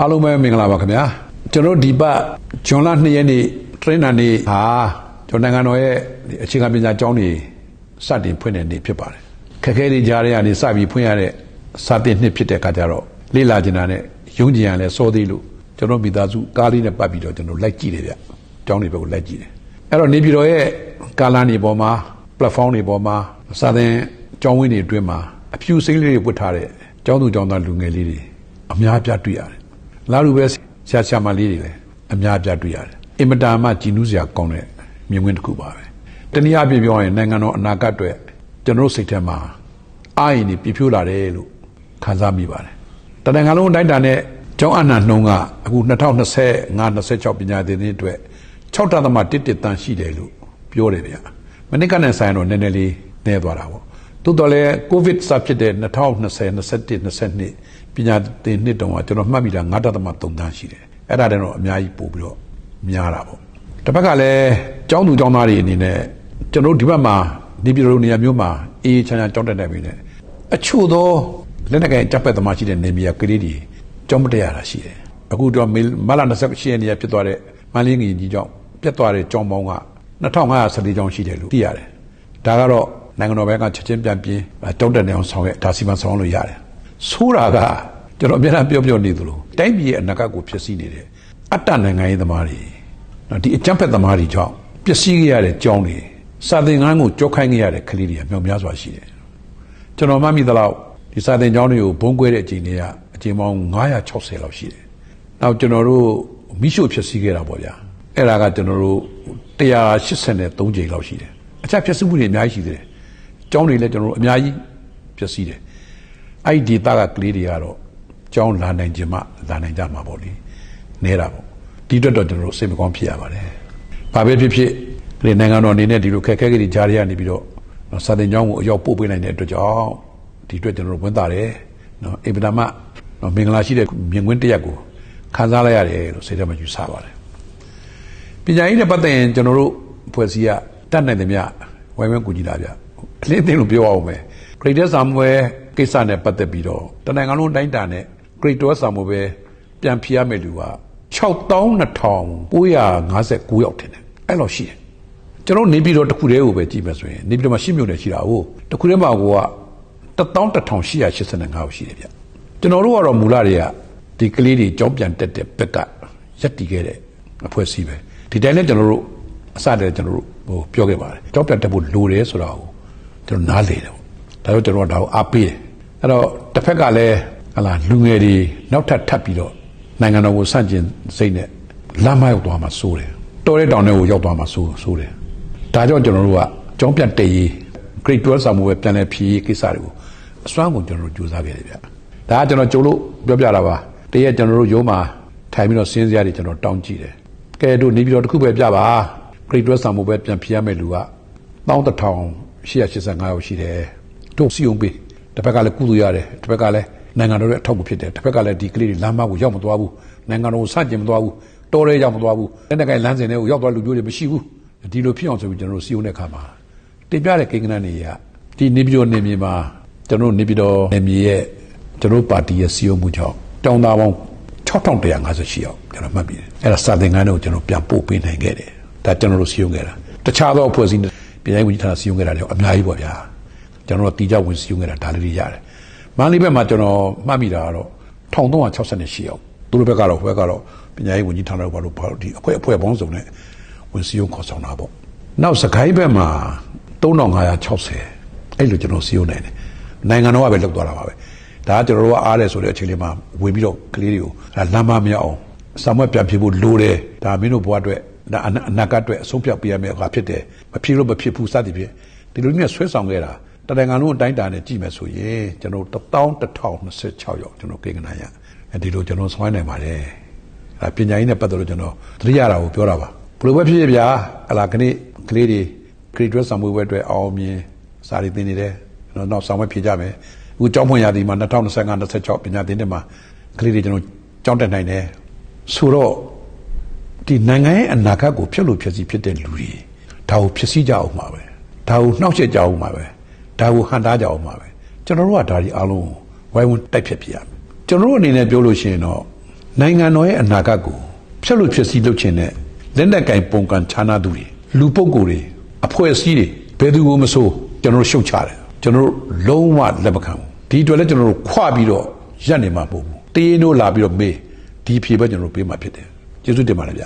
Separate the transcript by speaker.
Speaker 1: အားလုံးပဲမင်္ဂလာပါခင်ဗျာကျွန်တော်တို့ဒီပတ်ဂျွန်လ2ရက်နေ့ထရင်းနာနေ့ဟာကျွန်တော်နိုင်ငံတော်ရဲ့ဒီအခြေခံပညာကျောင်းတွေစတင်ဖွင့်တဲ့နေ့ဖြစ်ပါတယ်ခက်ခဲတွေကြားရတဲ့ကနေစပြီးဖွင့်ရတဲ့စာတင်နှစ်ဖြစ်တဲ့အခါကျတော့လေ့လာကျင်တာနဲ့ယုံကြည်ရလဲစောသေးလို့ကျွန်တော်မိသားစုကားလေးနဲ့ပတ်ပြီးတော့ကျွန်တော်လိုက်ကြည့်တယ်ဗျကျောင်းတွေဘက်ကိုလိုက်ကြည့်တယ်အဲ့တော့နေပြည်တော်ရဲ့ကာလာနေပေါ်မှာ platform တွေပေါ်မှာစာသင်ကျောင်းဝင်းတွေအတွင်းမှာအဖြူစိမ့်လေးတွေပွတ်ထားတဲ့ကျောင်းသူကျောင်းသားလူငယ်လေးတွေအများပြတွေ့ရတယ်။ လာလူပဲဆရာဆရာမလေးတွေလည်းအများပြတွေ့ရတယ်။အင်မတာမှကြည်နူးစရာကောင်းတဲ့မြင်ကွင်းတစ်ခုပါပဲ။တနည်းအားဖြင့်ပြောရင်နိုင်ငံတော်အနာဂတ်အတွက်ကျွန်တော်တို့စိတ်ထဲမှာအာရင်တွေပြည့်ဖြိုးလာတယ်လို့ခံစားမိပါတယ်။တနိုင်ငံလုံးတိုင်းတာနဲ့ကျောင်းအနှံနှုံးကအခု2025 26ပညာသင်နှစ်အတွက်6.1တန်ရှိတယ်လို့ပြောတယ်ဗျာ။မနစ်ကနဲ့ဆိုင်တော့နည်းနည်းလေးနည်းသွားတာပေါ့။သို့တော်လည်းကိုဗစ်စဖြစ်တဲ့2020 21 22 ပညာသင်နှစ်တုန်းကကျွန်တော်မှတ်မိတာ9.3တန်းရှိတယ်။အဲ့ဒါတည်းတော့အများကြီးပို့ပြီးတော့များတာပေါ့။တစ်ဖက်ကလည်းကျောင်းသူကျောင်းသားတွေအနေနဲ့ကျွန်တော်တို့ဒီဘက်မှာဒီပြည်တော်နေရာမျိုးမှာအေးချမ်းချမ်းကြောက်တက်နေပြီလေအချို့သောလက်နက်ကင်တပ်ပတ်သမားရှိတဲ့နေမြေကလေးတွေကြောင်းမတက်ရတာရှိတယ်အခုတော့မလာ28ရက်နေ့ဖြစ်သွားတဲ့မန္တလေးငရင်ကြီးကြောင့်ပြတ်သွားတဲ့ကြောင်းပေါင်းက2514ကြောင်းရှိတယ်လို့သိရတယ်ဒါကတော့နိုင်ငံတော်ဘက်ကချက်ချင်းပြန်ပြင်းတောင်းတနေအောင်ဆောင်ရွက်ဒါစီမံဆောင်လို့ရတယ်ဆိုးတာက ကျွန်တော်အများအားပြောပြောနေသလိုတိုင်းပြည်ရဲ့အနာဂတ်ကိုဖြစ်စီနေတယ်အတ္တနိုင်ငံရေးသမားတွေနော်ဒီအကြမ်းဖက်သမားတွေကြောင့်ပျက်စီးခဲ့ရတဲ့ကြောင်းတွေစာသင်ခန်းကိုကြောက်ခိုင်းခဲ့ရတဲ့ကလေးတွေကမြောက်များစွာရှိတယ်ကျွန်တော်မှတ်မိသလောက်ဒီစာသင်ကျောင်းတွေကိုဘုံကွဲတဲ့အချိန်တွေကအချိန်ပေါင်း960လောက်ရှိတယ်နောက်ကျွန်တော်တို့မိရှုဖြစ်စီခဲ့တာပေါ့ဗျာအဲ့ဒါကကျွန်တော်တို့183ချိန်လောက်ရှိတယ်အချက်ဖြစ်စီမှုတွေအများကြီးရှိသေးတယ်ကျောင်းတွေလည်းကျွန်တော်တို့အများကြီးဖြစ်စီတယ်အဲ့ဒီဒေတာကကလေးတွေကတော့ ကျောင်းလာနိုင်ခြင်းမှလာနိုင်ကြမှာပေါ့လေနေတာပေါ့ဒီအတွက်တော့ကျွန်တော်တို့စိတ်မကောင်းဖြစ်ရပါတယ်ဘာပဲဖြစ်ဖြစ်ဒီနိုင်ငံတော်အနေနဲ့ဒီလိုခက်ခဲကြီးကြားရရနေပြီးတော့စာသင်ကျောင်းကိုအရောက်ပို့ပေးနိုင်တဲ့အတွက်ကြောင့်ဒီအတွက်ကျွန်တော်တို့ဝန်တာတယ်နော်အင်ပဒမနော်မင်္ဂလာရှိတဲ့မြင်ကွင်းတစ်ရက်ကိုခံစားလိုက်ရတယ်လို့စိတ်ထဲမှာယူဆပါတယ်ပညာရေးနဲ့ပတ်သက်ရင်ကျွန်တော်တို့ဖွဲ့စည်းရတတ်နိုင်သမျှဝိုင်းဝန်းကူညီတာဗျအလင်းသိလို့ပြောအောင်မယ်ဂရိတ်တဲ့စာမွဲကိစ္စနဲ့ပတ်သက်ပြီးတော့တနိုင်ငံလုံးတိုင်းတာနဲ့ ဂရိတ်တော်စာမွဲပဲပြန်ဖြေရမယ်လူက62959ယောက်ထင်တယ်အဲ့လိုရှိတယ်ကျွန်တော်နေပြည်တော်တစ်ခုတည်းကိုပဲကြည့်မယ်ဆိုရင်နေပြည်တော်မှာရှင်းမြို့နယ်ရှိတာဟုတ်တစ်ခုတည်းမှာကိုက11885ရောက်ရှိတယ်ဗျကျွန်တော်တို့ကတော့မူလတွေကဒီကလေးတွေကြောင်းပြန်တက်တဲ့ဘက်ကရက်တည်ခဲ့တဲ့အဖွဲ့အစည်းပဲဒီတိုင်းလည်းကျွန်တော်တို့အစတည်းကျွန်တော်တို့ဟိုပြောခဲ့ပါတယ်ကြောင်းပြန်တက်ဖို့လိုတယ်ဆိုတာကိုကျွန်တော်နားလေတယ်ဒါတော့ကျွန်တော်ဒါကိုအားပေးတယ်အဲ့တော့တစ်ဖက်ကလည်း ဟလာလူငယ်တွေနောက်ထပ်ထပ်ပြီးတော့နိုင်ငံတော်ကိုစန့်ကျင်စိတ်နဲ့လမ်းမရောက်သွားမှာစိုးတယ်တော်တဲ့တောင်တွေကိုရောက်သွားမှာစိုးစိုးတယ်ဒါကြောင့်ကျွန်တော်တို့ကကြောင်းပြန်တည်ရေး grade 12စာမှုပဲပြန်လဲဖြည့်ရေးကိစ္စတွေကိုအစွမ်းကုန်ကျွန်တော်တို့ကြိုးစားခဲ့တယ်ဗျ။ဒါကကျွန်တော်ကြိုးလို့ပြောပြတာပါ။တရက်ကျွန်တော်တို့ရုံးမှာထိုင်ပြီးတော့စဉ်းစားရတယ်ကျွန်တော်တောင်းကြည့်တယ်။ကဲတို့နေပြီးတော့တစ်ခုပဲပြပါ။ grade 12စာမှုပဲပြန်ဖြည့်ရမယ့်လူက11885ယောက်ရှိတယ်။တို့စီုံပေးတစ်ဖက်ကလည်းကုသရတယ်တစ်ဖက်ကလည်း နိုင်ငံတော်ရဲ့အထောက်အကူဖြစ်တယ်တစ်ဖက်ကလည်းဒီကလေးတွေလမ်းမကိုရောက်မသွားဘူးနိုင်ငံတော်ကိုစတင်မသွားဘူးတော်ရဲရောက်မသွားဘူးလက်နက်ကင်လမ်းစဉ်တွေကိုရောက်သွားလူမျိုးတွေမရှိဘူးဒီလိုဖြစ်အောင်ဆိုပြီးကျွန်တော်တို့စီုံတဲ့အခါမှာတင်ပြတဲ့ကိန်းဂဏန်းတွေကဒီနေပြည်တော်နေမြေမှာကျွန်တော်နေပြည်တော်နေမြေရဲ့ကျွန်တော်ပါတီရဲ့စီယုံမှုကြောင့်တောင်းသားပေါင်း6158ရောက်ကျွန်တော်မှတ်ပြီးတယ်အဲ့ဒါစာသင်ခန်းတွေကိုကျွန်တော်ပြန်ပို့ပေးနိုင်ခဲ့တယ်ဒါကျွန်တော်တို့စီယုံခဲ့တာတခြားသောအဖွဲ့အစည်းပြည်ထောင်ဝန်ကြီးဌာနစီယုံခဲ့တာတွေအများကြီးပေါ့ဗျာကျွန်တော်တို့တီးကြဝင်စီယုံခဲ့တာဒါလေးတွေရတယ် မန္တလေးဘက်မှာကျွန်တော်မှတ်မိတာကတော့1368ရောက်သူတို့ဘက်ကတော့ဘက်ကတော့ပညာရေးဝန်ကြီးဌာနတို့ဘာလို့ဘာလို့ဒီအဖွဲ့အဖွဲ့ပေါင်းစုံနဲ့ဝင်စီယုံခေါ်ဆောင်တာပေါ့နောက်စကိုင်းဘက်မှာ3560အဲ့လိုကျွန်တော်စီယုံနိုင်တယ်နိုင်ငံတော်ကပဲလောက်သွားတာပါပဲဒါကကျွန်တော်တို့ကအားတယ်ဆိုတဲ့အချိန်လေးမှာဝင်ပြီးတော့ကလေးတွေကိုလမ်းမမရောက်အောင်စာမွက်ပြန်ဖြစ်ဖို့လိုတယ်ဒါမင်းတို့ဘဝအတွက်ဒါအနာဂတ်အတွက်အဆုံးဖြတ်ပေးရမယ့်အခါဖြစ်တယ်မဖြစ်လို့မဖြစ်ဘူးစသည်ဖြင့်ဒီလိုမျိုးဆွဲဆောင်ခဲ့တာ တနိုင်ငံလုံးအတိုင်းတာနဲ့ကြည့်မယ်ဆိုရင်ကျွန်တော်11026ရောက်ကျွန်တော်ကိန်းကနာရဒီလိုကျွန်တော်ဆွဲနိုင်ပါတယ်အဲပညာရေးနဲ့ပတ်သက်လို့ကျွန်တော်သတိရတာကိုပြောတာပါဘယ်လိုပဲဖြစ်ဖြစ်ဗျာဟလာခဏကလေးတွေ grade 12ဆောင်မွေးပွဲအတွက်အောင်မြင်စာရီသင်နေတယ်ကျွန်တော်နောက်ဆောင်မဖြေကြမယ်အခုကျောင်းဖွင့်ရာသီမှာ2025 26ပညာသင်တဲ့မှာကလေးတွေကျွန်တော်ကျောင်းတက်နိုင်တယ်ဆိုတော့ဒီနိုင်ငံရဲ့အနာဂတ်ကိုဖျက်လို့ဖျက်စီဖြစ်တဲ့လူတွေဒါကိုဖျက်စီကြအောင်မှာပဲဒါကိုနှောက်ယှက်ကြအောင်မှာပဲ ဒါကိုဟန်တားကြအောင်မှာပဲကျွန်တော်တို့ကဒါဒီအားလုံးဝိုင်းဝန်းတိုက်ဖြတ်ပြရမယ်ကျွန်တော်တို့အနေနဲ့ပြောလို့ရှိရင်တော့နိုင်ငံတော်ရဲ့အနာဂတ်ကိုဖျက်လို့ဖြစ်စီလုပ်ချင်တဲ့လက်နက်ကင်ပုံကန်ခြားနာသူတွေလူပုဂ္ဂိုလ်တွေအဖွဲ့အစည်းတွေဘယ်သူကိုမဆိုကျွန်တော်တို့ရှုတ်ချတယ်ကျွန်တော်တို့လုံးဝလက်မခံဘူးဒီအတွက်လည်းကျွန်တော်တို့ခွပြီးတော့ရပ်နေမှာမဟုတ်ဘူးတေးနိုးလာပြီးတော့မေးဒီဖြေပဲကျွန်တော်တို့ပေးမှာဖြစ်တယ်ကျေးဇူးတင်ပါတယ်ဗျ